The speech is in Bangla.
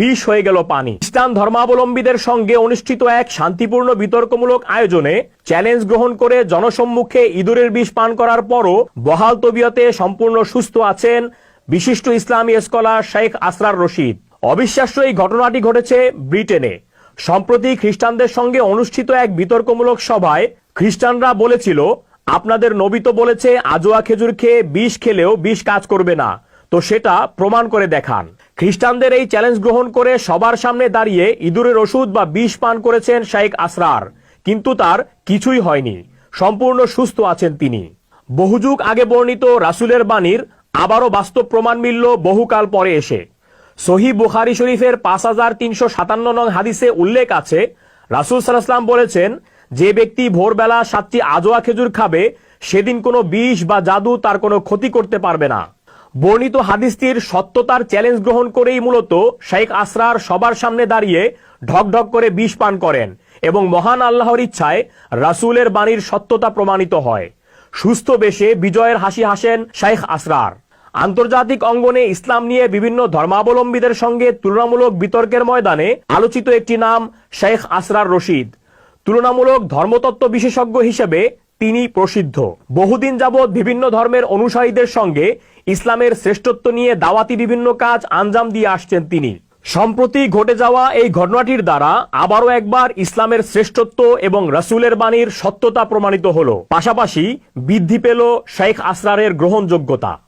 বিষ হয়ে গেল পানি। খ্রিস্টান ধর্মাবলম্বীদের সঙ্গে অনুষ্ঠিত এক শান্তিপূর্ণ বিতর্কমূলক আয়োজনে চ্যালেঞ্জ গ্রহণ করে জনসম্মুখে ইঁদুরের বিষ পান করার পরও বহাল তবিয়তে সম্পূর্ণ সুস্থ আছেন বিশিষ্ট ইসলামী স্কলার শেখ আসরার রশিদ। অবিশ্বাস্য এই ঘটনাটি ঘটেছে ব্রিটেনে। সম্প্রতি খ্রিস্টানদের সঙ্গে অনুষ্ঠিত এক বিতর্কমূলক সভায় খ্রিস্টানরা বলেছিল, আপনাদের নবী তো বলেছে, আজোয়া খেজুর খেয়ে বিষ খেলেও বিষ কাজ করবে না। তো সেটা প্রমাণ করে দেখান। খ্রিস্টানদের এই চ্যালেঞ্জ গ্রহণ করে সবার সামনে দাঁড়িয়ে ইঁদুরের ওষুধ বা বিষ পান করেছেন শাইখ আসরার। কিন্তু তার কিছুই হয়নি। সম্পূর্ণ সুস্থ আছেন তিনি। বহুযুগ আগে বর্ণিত রাসুলের বাণীর আবারও বাস্তব প্রমাণ মিলল বহুকাল পরে এসে। সহি বুখারি শরীফের পাঁচ হাজার তিনশো সাতান্ন নং হাদিসে উল্লেখ আছে, রাসুল সাল্লাহাম বলেছেন, যে ব্যক্তি ভোরবেলা সাতটি আজোয়া খেজুর খাবে, সেদিন কোনো বিষ বা জাদু তার কোনো ক্ষতি করতে পারবে না। বর্ণিত হাদিসটির সত্যতার চ্যালেঞ্জ গ্রহণ করেই মূলত শেখ আসরার সবার সামনে দাঁড়িয়ে ঢকঢক করে বিষ পান করেন এবং মহান আল্লাহর ইচ্ছায় রাসূলের বাণীর সত্যতা প্রমাণিত হয়। সুস্থ বেশে বিজয়ের হাসি হাসেন শেখ আসরার। আন্তর্জাতিক অঙ্গনে ইসলাম নিয়ে বিভিন্ন ধর্মাবলম্বীদের সঙ্গে তুলনামূলক বিতর্কের ময়দানে আলোচিত একটি নাম শেখ আসরার রশিদ। তুলনামূলক ধর্মতত্ত্ব বিশেষজ্ঞ হিসেবে তিনি প্রসিদ্ধ। বহুদিন যাবৎ বিভিন্ন ধর্মের অনুসারীদের সঙ্গে ইসলামের শ্রেষ্ঠত্ব নিয়ে দাওয়াতি বিভিন্ন কাজ আঞ্জাম দিয়ে আসছেন তিনি। সম্প্রতি ঘটে যাওয়া এই ঘটনাটির দ্বারা আবারও একবার ইসলামের শ্রেষ্ঠত্ব এবং রসুলের বাণীর সত্যতা প্রমাণিত হল। পাশাপাশি বৃদ্ধি পেল শেখ আসরারের গ্রহণযোগ্যতা।